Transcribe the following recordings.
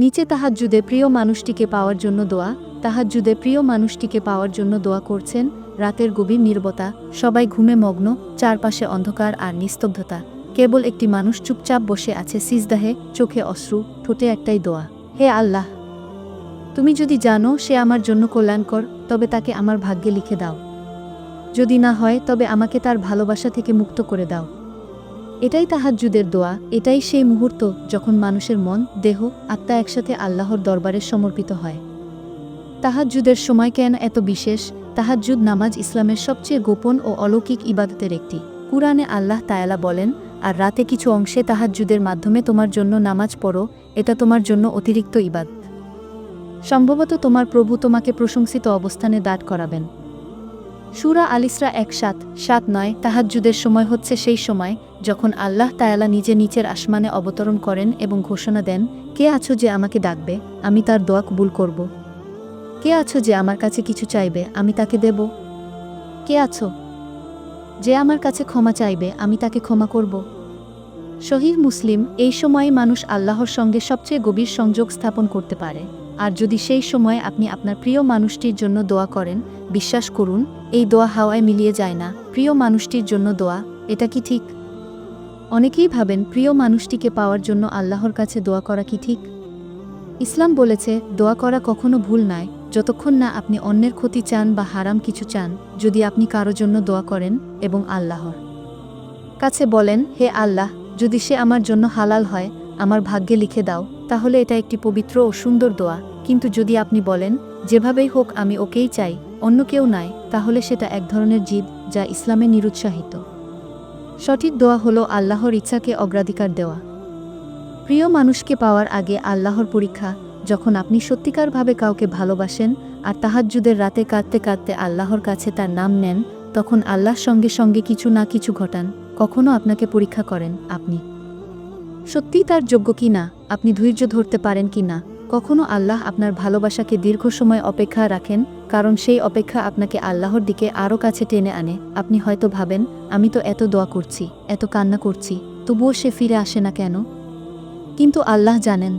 নিচে তাহাজ্জুদে প্রিয় মানুষটিকে পাওয়ার জন্য দোয়া, তাহাজ্জুদে প্রিয় মানুষটিকে পাওয়ার জন্য দোয়া করছেন রাতের গভীর নির্বতা, সবাই ঘুমে মগ্ন, চারপাশে অন্ধকার আর নিস্তব্ধতা। কেবল একটি মানুষ চুপচাপ বসে আছে সিজদাহে, চোখে অশ্রু, ঠোঁটে একটাই দোয়া, হে আল্লাহ, তুমি যদি জানো সে আমার জন্য কল্যাণকর, তবে তাকে আমার ভাগ্যে লিখে দাও। যদি না হয়, তবে আমাকে তার ভালোবাসা থেকে মুক্ত করে দাও। এটাই তাহাজ্জুদের দোয়া, এটাই সেই মুহূর্ত যখন মানুষের মন, দেহ, আত্মা একসাথে আল্লাহর দরবারে সমর্পিত হয়। তাহাজ্জুদের সময় কেন এত বিশেষ? তাহাজ্জুদ নামাজ ইসলামের সবচেয়ে গোপন ও অলৌকিক ইবাদতের একটি। কুরআনে আল্লাহ তায়ালা বলেন, আর রাতে কিছু অংশে তাহাজ্জুদের মাধ্যমে তোমার জন্য নামাজ পড়ো, এটা তোমার জন্য অতিরিক্ত ইবাদ সম্ভবত তোমার প্রভু তোমাকে প্রশংসিত অবস্থানে দাঁড় করাবেন। সুরা আলিসরা এক সাত সাত নয়, তাহাজ্জুদের সময় হচ্ছে সেই সময় যখন আল্লাহ তায়ালা নিজে নিচের আসমানে অবতরণ করেন এবং ঘোষণা দেন, কে আছো যে আমাকে ডাকবে? আমি তার দোয়া কবুল করব। কে আছো যে আমার কাছে কিছু চাইবে? আমি তাকে দেব। কে আছো যে আমার কাছে ক্ষমা চাইবে? আমি তাকে ক্ষমা করব। শহীদ মুসলিম এই সময়ে মানুষ আল্লাহর সঙ্গে সবচেয়ে গভীর সংযোগ স্থাপন করতে পারে। আর যদি সেই সময় আপনি আপনার প্রিয় মানুষটির জন্য দোয়া করেন, বিশ্বাস করুন, এই দোয়া হাওয়ায় মিলিয়ে যায় না। প্রিয় মানুষটির জন্য দোয়া, এটা কি ঠিক? অনেকেই ভাবেন প্রিয় মানুষটিকে পাওয়ার জন্য আল্লাহর কাছে দোয়া করা কি ঠিক? ইসলাম বলেছে, দোয়া করা কখনো ভুল নয়। যতক্ষণ না আপনি অন্যের ক্ষতি চান বা হারাম কিছু চান, যদি আপনি কারও জন্য দোয়া করেন এবং আল্লাহর কাছে বলেন, হে আল্লাহ, যদি সে আমার জন্য হালাল হয় আমার ভাগ্যে লিখে দাও, তাহলে এটা একটি পবিত্র ও সুন্দর দোয়া। কিন্তু যদি আপনি বলেন, যেভাবেই হোক আমি ওকেই চাই, অন্য কেউ নাই, তাহলে সেটা এক ধরনের জিদ যা ইসলামে নিরুৎসাহিত। সঠিক দোয়া হলো আল্লাহর ইচ্ছাকে অগ্রাধিকার দেওয়া। প্রিয় মানুষকে পাওয়ার আগে আল্লাহর পরীক্ষা, যখন আপনি সত্যিকারভাবে কাউকে ভালোবাসেন আর তাহাজ্জুদের রাতে কাঁদতে কাঁদতে আল্লাহর কাছে তার নাম নেন, তখন আল্লাহর সঙ্গে সঙ্গে কিছু না কিছু ঘটান, কখনো আপনাকে পরীক্ষা করেন আপনি। সত্যিই তার যোগ্য কি না? আপনি ধৈর্য ধরতে পারেন কি না? কখনো আল্লাহ আপনার ভালোবাসাকে দীর্ঘ সময় অপেক্ষা রাখেন, কারণ সেই অপেক্ষা আপনাকে আল্লাহর দিকে আরও কাছে টেনে আনে। আপনি হয়তো ভাবেন, আমি তো এত দোয়া করছি, এত কান্না করছি, তবুও সে ফিরে আসে না কেন? কিন্তু আল্লাহ জানেন।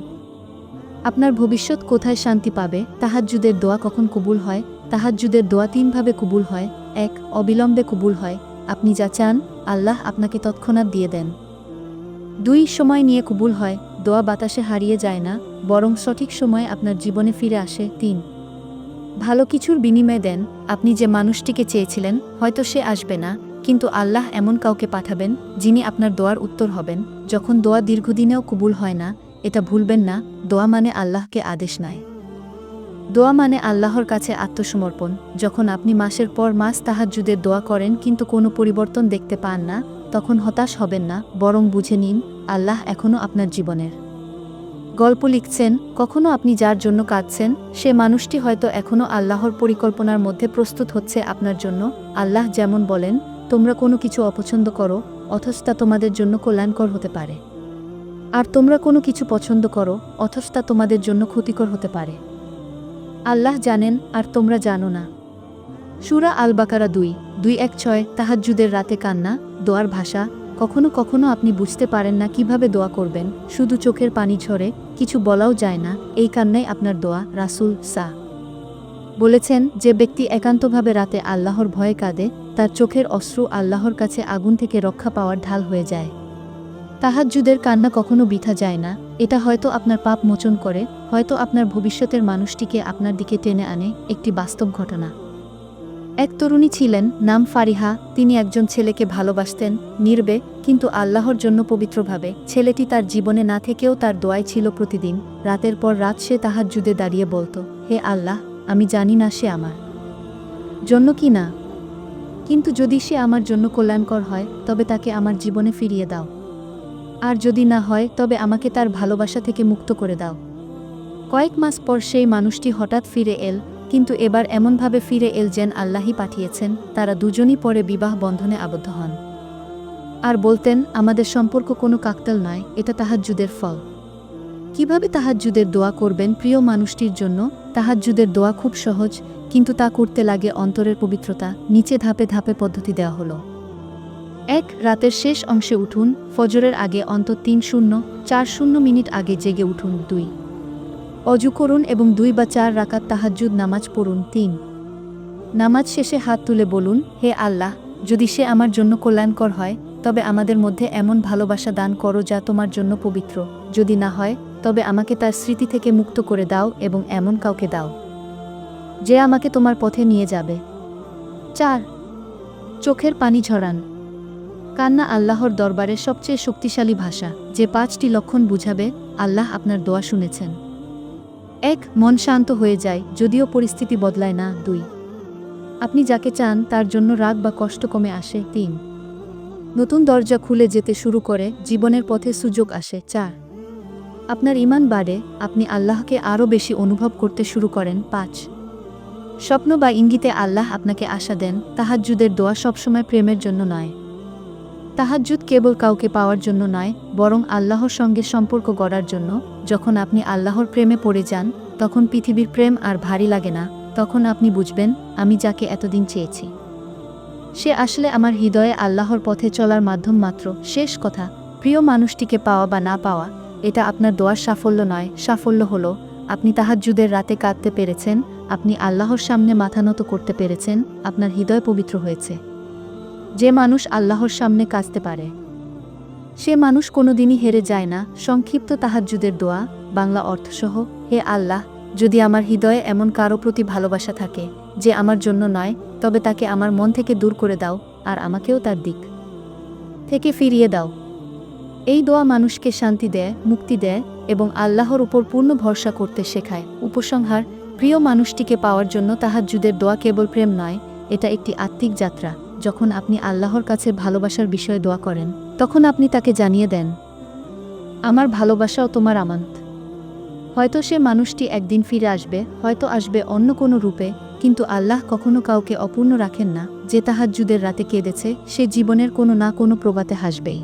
আপনার ভবিষ্যৎ কোথায় শান্তি পাবে? তাহাজ্জুদের দোয়া কখন কবুল হয়? তাহাজ্জুদের দোয়া তিনভাবে কবুল হয়। এক, অবিলম্বে কবুল হয়। আপনি যা চান, আল্লাহ আপনাকে তৎক্ষণাৎ দিয়ে দেন। দুই সময় নিয়ে কবুল হয়, দোয়া বাতাসে হারিয়ে যায় না, বরং সঠিক সময়ে আপনার জীবনে ফিরে আসে, তিন। ভালো কিছুর বিনিময় দেন, আপনি যে মানুষটিকে চেয়েছিলেন, হয়তো সে আসবে না, কিন্তু আল্লাহ এমন কাউকে পাঠাবেন, যিনি আপনার দোয়ার উত্তর হবেন, যখন দোয়া দীর্ঘদিনেও কবুল হয় না, এটা ভুলবেন না, দোয়া মানে আল্লাহকে আদেশ নাই। দোয়া মানে আল্লাহর কাছে আত্মসমর্পণ। যখন আপনি মাসের পর মাস তাহাজ্জুদের দোয়া করেন কিন্তু কোনো পরিবর্তন দেখতে পান না, তখন হতাশ হবেন না, বরং বুঝে নিন, আল্লাহ এখনও আপনার জীবনের। গল্প লিখছেন, কখনো আপনি যার জন্য কাঁদছেন, সে মানুষটি হয়তো এখনও আল্লাহর পরিকল্পনার মধ্যে প্রস্তুত হচ্ছে আপনার জন্য, আল্লাহ যেমন বলেন, তোমরা কোনো কিছু অপছন্দ করো, অথচ তা তোমাদের জন্য কল্যাণকর হতে পারে। আর তোমরা কোনো কিছু পছন্দ করো, অথচ তা তোমাদের জন্য ক্ষতিকর হতে পারে। আল্লাহ জানেন আর তোমরা জানো না। সুরা আল বাকারা দুই দুই এক ছয়, তাহাজ্জুদের রাতে কান্না, দোয়ার ভাষা, কখনো কখনো আপনি বুঝতে পারেন না কীভাবে দোয়া করবেন, শুধু চোখের পানি ঝরে, কিছু বলাও যায় না, এই কান্নাই আপনার দোয়া, রাসুল সা। বলেছেন, যে ব্যক্তি একান্তভাবে রাতে আল্লাহর ভয়ে কাঁদে, তার চোখের অশ্রু আল্লাহর কাছে আগুন থেকে রক্ষা পাওয়ার ঢাল হয়ে যায়। তাহাজ্জুদের কান্না কখনো বিথা যায় না, এটা হয়তো আপনার পাপ মোচন করে হয়তো আপনার ভবিষ্যতের মানুষটিকে আপনার দিকে টেনে আনে একটি বাস্তব ঘটনা। এক তরুণী ছিলেন, নাম ফারিহা, তিনি একজন ছেলেকে ভালোবাসতেন, নির্বে, কিন্তু আল্লাহর জন্য পবিত্রভাবে। ছেলেটি তার জীবনে না থেকেও তার দোয়াই ছিল প্রতিদিন। রাতের পর রাত সে তাহার জুদে দাঁড়িয়ে বলতো, হে আল্লাহ, আমি জানি না সে আমার জন্য কি না। কিন্তু যদি সে আমার জন্য কল্যাণকর হয়, তবে তাকে আমার জীবনে ফিরিয়ে দাও। আর যদি না হয়, তবে আমাকে তার ভালোবাসা থেকে মুক্ত করে দাও। কয়েক মাস পর সেই মানুষটি হঠাৎ ফিরে এল, কিন্তু এবার এমনভাবে ফিরে এল যেন আল্লাহই পাঠিয়েছেন, তারা দুজনই পরে বিবাহ বন্ধনে আবদ্ধ হন। আর বলতেন, আমাদের সম্পর্ক কোনো কাকতাল নয়, এটা তাহাজ্জুদের ফল। কীভাবে তাহাজ্জুদের দোয়া করবেন প্রিয় মানুষটির জন্য? তাহাজ্জুদের দোয়া খুব সহজ, কিন্তু তা করতে লাগে অন্তরের পবিত্রতা, নিচে ধাপে ধাপে পদ্ধতি দেওয়া হলো। এক, রাতের শেষ অংশে উঠুন, ফজরের আগে অন্তত তিন শূন্য, চার শূন্য মিনিট আগে জেগে উঠুন। দুই অজু করুন এবং দুই বা চার রাকাত তাহাজ্জুদ নামাজ পড়ুন তিন। নামাজ শেষে হাত তুলে বলুন, হে আল্লাহ, যদি সে আমার জন্য কল্যাণকর হয়, তবে আমাদের মধ্যে এমন ভালোবাসা দান করো যা তোমার জন্য পবিত্র। যদি না হয়, তবে আমাকে তার স্মৃতি থেকে মুক্ত করে দাও এবং এমন কাউকে দাও, যে আমাকে তোমার পথে নিয়ে যাবে। চার, চোখের পানি ঝরান। কান্না আল্লাহর দরবারে সবচেয়ে শক্তিশালী ভাষা। যে পাঁচটি লক্ষণ বুঝাবে, আল্লাহ আপনার দোয়া শুনেছেন। এক, মন শান্ত হয়ে যায়, যদিও পরিস্থিতি বদলায় না, দুই। আপনি যাকে চান, তার জন্য রাগ বা কষ্ট কমে আসে, তিন। নতুন দরজা খুলে যেতে শুরু করে, জীবনের পথে সুযোগ আসে, চার। আপনার ইমান বাড়ে, আপনি আল্লাহকে আরও বেশি অনুভব করতে শুরু করেন, পাঁচ। স্বপ্ন বা ইঙ্গিতে আল্লাহ আপনাকে আশা দেন, তাহাজ্জুদের দোয়া সবসময় প্রেমের জন্য নয়। তাহাজ্জুদ কেবল কাউকে পাওয়ার জন্য নয়, বরং আল্লাহর সঙ্গে সম্পর্ক গড়ার জন্য। যখন আপনি আল্লাহর প্রেমে পড়ে যান, তখন পৃথিবীর প্রেম আর ভারী লাগে না। তখন আপনি বুঝবেন, আমি যাকে এতদিন চেয়েছি। সে আসলে আমার হৃদয়ে আল্লাহর পথে চলার মাধ্যম মাত্র। শেষ কথা, প্রিয় মানুষটিকে পাওয়া বা না পাওয়া, এটা আপনার দোয়ার সাফল্য নয়, সাফল্য হলো, আপনি তাহাজ্জুদের রাতে কাঁদতে পেরেছেন, আপনি আল্লাহর সামনে মাথা নত করতে পেরেছেন, আপনার হৃদয় পবিত্র হয়েছে। যে মানুষ আল্লাহর সামনে কাঁচতে পারে। সে মানুষ কোনোদিনই হেরে যায় না। সংক্ষিপ্ত তাহাজ্জুদের দোয়া, বাংলা অর্থসহ, হে আল্লাহ, যদি আমার হৃদয়ে এমন কারও প্রতি ভালোবাসা থাকে, যে আমার জন্য নয়, তবে তাকে আমার মন থেকে দূর করে দাও, আর আমাকেও তার দিক থেকে ফিরিয়ে দাও। এই দোয়া মানুষকে শান্তি দেয়, মুক্তি দেয় এবং আল্লাহর উপর পূর্ণ ভরসা করতে শেখায়। উপসংহার, প্রিয় মানুষটিকে পাওয়ার জন্য তাহাজ্জুদের দোয়া কেবল প্রেম নয়, এটা একটি আত্মিক যাত্রা। যখন আপনি আল্লাহর কাছে ভালোবাসার বিষয়ে দোয়া করেন, তখন আপনি তাকে জানিয়ে দেন, আমার ভালোবাসাও তোমার আমানত। হয়তো সে মানুষটি একদিন ফিরে আসবে, হয়তো আসবে অন্য কোনো রূপে, কিন্তু আল্লাহ কখনো কাউকে অপূর্ণ রাখেন না, যে তাহার তাহাজ্জুদের রাতে কেঁদেছে, সে জীবনের কোনো না কোনো প্রবাতে হাসবেই।